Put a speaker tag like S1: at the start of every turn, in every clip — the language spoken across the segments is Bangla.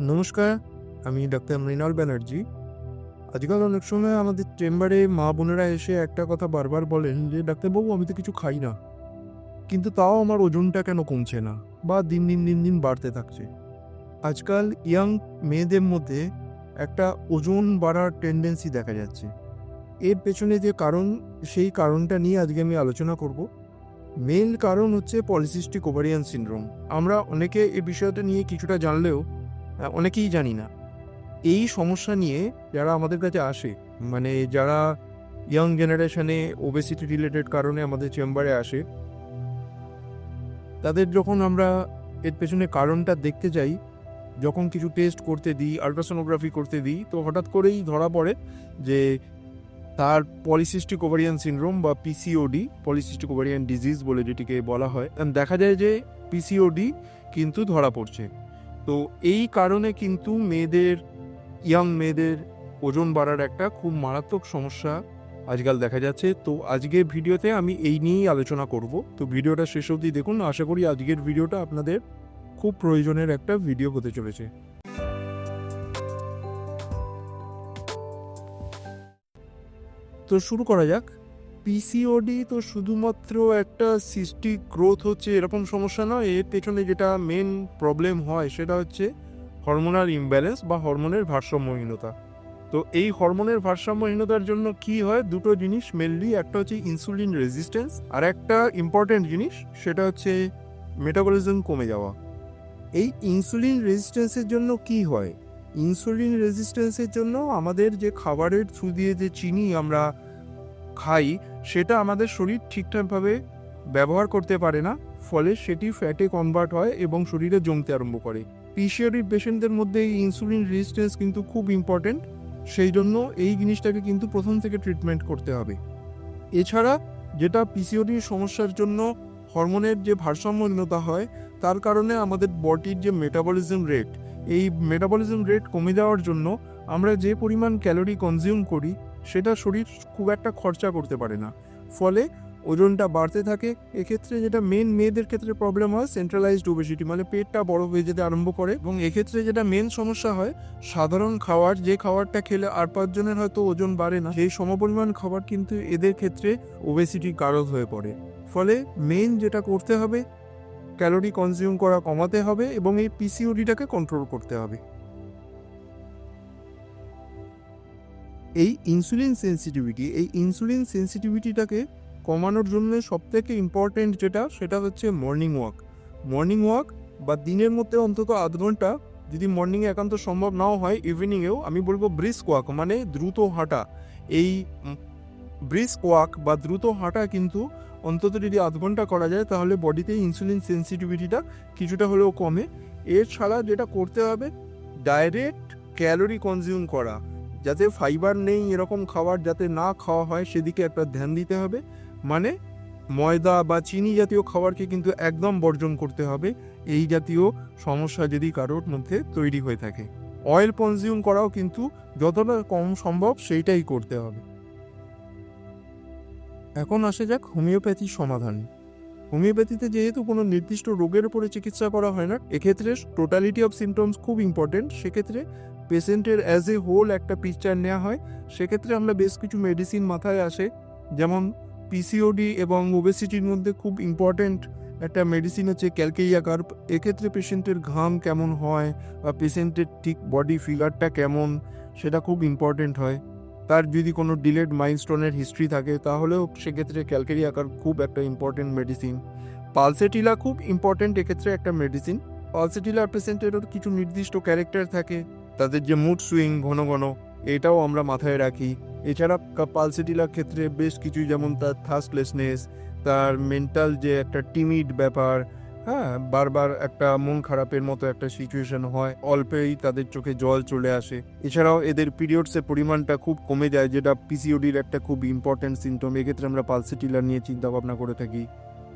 S1: নমস্কার, আমি ডাক্তার মৃণাল ব্যানার্জি। আজকাল অনেক সময় আমাদের চেম্বারে মা বোনেরা এসে একটা কথা বারবার বলেন যে ডাক্তারবাবু আমি তো কিছু খাই না। কিন্তু তাও আমার ওজনটা কেন কমছে না? বা দিন দিন দিন দিন বাড়তে থাকছে। আজকাল ইয়াং মেয়েদের মধ্যে একটা ওজন বাড়ার টেন্ডেন্সি দেখা যাচ্ছে। এর পেছনে যে কারণ, সেই কারণটা নিয়ে আজকে আমি আলোচনা করব। মেন কারণ হচ্ছে পলিসিস্টিক ওভারিয়ান সিনড্রোম আমরা অনেকে এ বিষয়টা নিয়ে কিছুটা জানলেও অনেকেই জানি না। এই সমস্যা নিয়ে যারা আমাদের কাছে আসে মানে যারা ইয়াং জেনারেশনে ওবেসিটি রিলেটেড কারণে আমাদের চেম্বারে আসে, তাদের যখন আমরা এর পেছনে কারণটা দেখতে যাই, যখন কিছু টেস্ট করতে দিই আলট্রাসোনোগ্রাফি করতে দিই, তো হঠাৎ করেই ধরা পড়ে যে তার পলিসিস্টিক ওভারিয়ান সিনড্রোম বা পিসিওডি পলিসিস্টিক ওভারিয়ান ডিজিজ বলে যেটিকে বলা হয়। দেখা যায় যে পিসিওডি কিন্তু ধরা পড়ছে। তো এই কারণে কিন্তু মেয়েদের ইয়াং মেয়েদের ওজন বাড়ার একটা খুব মারাত্মক সমস্যা আজকাল দেখা যাচ্ছে। তো আজকের ভিডিওতে আমি এই নিয়েই আলোচনা করব। তো ভিডিওটা শেষ অবধি দেখুন। আশা করি আজকের ভিডিওটা আপনাদের খুব প্রয়োজনের একটা ভিডিও হতে চলেছে। তো শুরু করা যাক। পিসিওডি তো শুধুমাত্র একটা সিস্টিক গ্রোথ হচ্ছে, এরকম সমস্যা নয়। এর পেছনে যেটা মেন প্রবলেম হয়, সেটা হচ্ছে হরমোনাল ইমব্যালেন্স বা হরমোনের ভারসাম্যহীনতা। তো এই হরমোনের ভারসাম্যহীনতার জন্য কি হয়? দুটো জিনিস মেনলি একটা হচ্ছে ইনসুলিন রেজিস্ট্যান্স আর একটা ইম্পর্টেন্ট জিনিস, সেটা হচ্ছে মেটাবলিজম কমে যাওয়া। এই ইনসুলিন রেজিস্ট্যান্সের জন্য কি হয়? ইনসুলিন রেজিস্ট্যান্সের জন্য আমাদের যে খাবারের থ্রু দিয়ে যে চিনি আমরা খাই সেটা আমাদের শরীর ঠিকঠাকভাবে ব্যবহার করতে পারে না, ফলে সেটি ফ্যাটে কনভার্ট হয় এবং শরীরে জমতে আরম্ভ করে। পিসিওডি পেশেন্টদের মধ্যে এই ইনসুলিন রেজিস্ট্যান্স কিন্তু খুব ইম্পর্টেন্ট সেই জন্য এই জিনিসটাকে কিন্তু প্রথম থেকে ট্রিটমেন্ট করতে হবে। এছাড়া যেটা পিসিওডির সমস্যার জন্য হরমোনের যে ভারসাম্যহীনতা হয়, তার কারণে আমাদের বডির যে মেটাবলিজম রেট এই মেটাবলিজম রেট কমে যাওয়ার জন্য আমরা যে পরিমাণ ক্যালোরি কনজিউম করি সেটা শরীর খুব একটা খরচা করতে পারে না। ফলে ওজনটা বাড়তে থাকে। এক্ষেত্রে যেটা মেন মেয়েদের ক্ষেত্রে প্রবলেম হয় সেন্ট্রালাইজড ওবেসিটি মানে পেটটা বড় হয়ে যেতে আরম্ভ করে। এবং এক্ষেত্রে যেটা মেন সমস্যা হয়, সাধারণ খাবার যে খাবারটা খেলে আর পাঁচজনের হয়তো ওজন বাড়ে না, সেই সমপরিমাণ খাবার কিন্তু এদের ক্ষেত্রে ওবেসিটি কারক হয়ে পড়ে। ফলে মেন যেটা করতে হবে ক্যালোরি কনজিউম করা কমাতে হবে এবং এই পিসিওডিটাকে কন্ট্রোল করতে হবে। এই ইনসুলিন সেন্সিটিভিটি এই ইনসুলিন সেন্সিটিভিটিটাকে কমানোর জন্য সবথেকে ইম্পর্টেন্ট যেটা, সেটা হচ্ছে মর্নিং ওয়াক মর্নিং ওয়াক বা দিনের মধ্যে অন্তত আধ ঘণ্টা যদি মর্নিংয়ে একান্ত সম্ভব নাও হয় ইভিনিংয়েও আমি বলব ব্রিস্ক ওয়াক মানে দ্রুত হাঁটা। এই ব্রিস্ক ওয়াক বা দ্রুত হাঁটা কিন্তু অন্তত যদি আধ ঘণ্টা করা যায়, তাহলে বডিতে ইনসুলিন সেন্সিটিভিটিটা কিছুটা হলেও কমে। এছাড়া যেটা করতে হবে ডাইরেক্ট ক্যালোরি কনজিউম করা। যাতে ফাইবার নেই, এরকম খাবার যাতে না খাওয়া হয়, সেদিকে একটা ধ্যান দিতে হবে। মানে ময়দা বা চিনি জাতীয় খাবারকে কিন্তু একদম বর্জন করতে হবে। এই জাতীয় সমস্যা যদি কারোর মধ্যে তৈরি হয়ে থাকে। অয়েল কনজিউম করাও কিন্তু যতটা কম সম্ভব সেইটাই করতে হবে। এখন আসে যাক হোমিওপ্যাথি সমাধান। হোমিওপ্যাথিতে যেহেতু কোনো নির্দিষ্ট রোগের উপরে চিকিৎসা করা হয় না, এক্ষেত্রে টোটালিটি অফ সিমটমস খুব ইম্পর্টেন্ট সেক্ষেত্রে পেশেন্টের অ্যাজ এ হোল একটা পিকচার নেওয়া হয়, সেক্ষেত্রে আমরা বেশ কিছু মেডিসিন মাথায় আসে, যেমন পিসিওডি এবং ওবেসিটির মধ্যে খুব ইম্পর্টেন্ট একটা মেডিসিন হচ্ছে ক্যালকেরিয়া কার্প এক্ষেত্রে পেশেন্টের ঘাম কেমন হয় বা পেশেন্টের ঠিক বডি ফিগারটা কেমন, সেটা খুব ইম্পর্টেন্ট হয়। তার যদি কোনো ডিলেড মাইলস্টোনের হিস্ট্রি থাকে, তাহলেও সেক্ষেত্রে ক্যালকেরিয়া কার্প খুব একটা ইম্পর্টেন্ট মেডিসিন পালসেটিলা খুব ইম্পর্টেন্ট এক্ষেত্রে একটা মেডিসিন পালসেটিলার পেশেন্টেরও কিছু নির্দিষ্ট ক্যারেক্টার থাকে। তাদের যে মুড সুইং ঘন ঘন, এটাও আমরা মাথায় রাখি। এছাড়া পালসেটিলার ক্ষেত্রে বেশ কিছু যেমন তার থার্স্টলেসনেস তার মেন্টাল যে একটা টিমিড ব্যাপার হ্যাঁ বারবার একটা মন খারাপের মতো একটা সিচুয়েশন হয়, অল্পেই তাদের চোখে জল চলে আসে। এছাড়াও এদের পিরিয়ডসের পরিমাণটা খুব কমে যায়, যেটা পিসিওডির একটা খুব ইম্পর্টেন্ট সিমটম এক্ষেত্রে আমরা পালসেটিলার নিয়ে চিন্তা ভাবনা করে থাকি।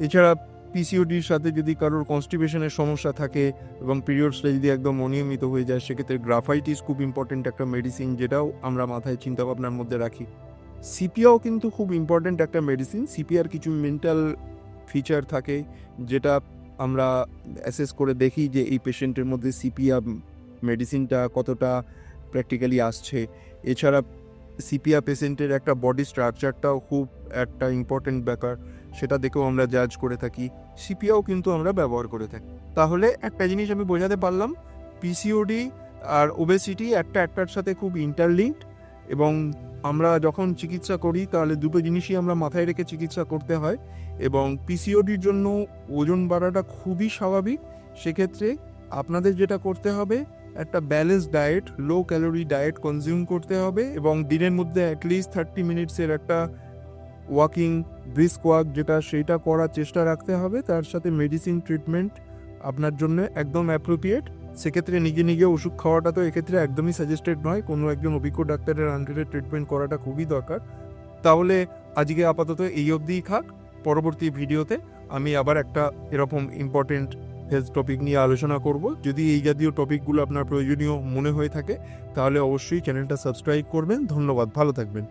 S1: এছাড়া পিসিওডির সাথে যদি কারোর কনস্টিপেশনের সমস্যা থাকে এবং পিরিয়ডসটা যদি একদম অনিয়মিত হয়ে যায়, সেক্ষেত্রে গ্রাফাইটিস খুব ইম্পর্টেন্ট একটা মেডিসিন যেটাও আমরা মাথায় চিন্তাভাবনার মধ্যে রাখি। সিপিআও কিন্তু খুব ইম্পর্টেন্ট একটা মেডিসিন সিপিআর কিছু মেন্টাল ফিচার থাকে যেটা আমরা অ্যাসেস করে দেখি যে এই পেশেন্টের মধ্যে সিপিআ মেডিসিনটা কতটা প্র্যাকটিক্যালি আসছে। এছাড়া সিপিআর পেশেন্টের একটা বডি স্ট্রাকচারটাও খুব একটা ইম্পর্টেন্ট ব্যাপার। সেটা দেখেও আমরা জাজ করে থাকি সিপিআও কিন্তু আমরা ব্যবহার করে থাকি। তাহলে একটা জিনিস আমি বোঝাতে পারলাম পিসিওডি আর ওবেসিটি একটা একটার সাথে খুব ইন্টারলিঙ্কড এবং আমরা যখন চিকিৎসা করি, তাহলে দুটো জিনিসই আমরা মাথায় রেখে চিকিৎসা করতে হয় এবং পিসিওডির জন্য ওজন বাড়াটা খুবই স্বাভাবিক। সেক্ষেত্রে আপনাদের যেটা করতে হবে, একটা balance diet low calorie diet consume করতে হবে এবং দিনের মধ্যে অ্যাটলিস্ট থার্টি মিনিটসের একটা ওয়াকিং ব্রিস্ক ওয়াক যেটা সেইটা করার চেষ্টা রাখতে হবে, তার সাথে মেডিসিন ট্রিটমেন্ট আপনার জন্য একদম অ্যাপ্রোপ্রিয়েট সেক্ষেত্রে নিজে নিজে ওষুধ খাওয়াটা তো এক্ষেত্রে একদমই সাজেস্টেড নয়, কোনো একজন অভিজ্ঞ ডাক্তারের আন্ডারে ট্রিটমেন্ট করাটা খুবই দরকার। তাহলে আজকে আপাতত এই অবধিই খাক পরবর্তী ভিডিওতে আমি আবার একটা এরকম ইম্পর্টেন্ট হেলথ টপিক নিয়ে আলোচনা করব। যদি এই জাতীয় টপিকগুলো আপনার প্রয়োজনীয় মনে হয়ে থাকে, তাহলে অবশ্যই চ্যানেলটা সাবস্ক্রাইব করবেন। ধন্যবাদ, ভালো থাকবেন।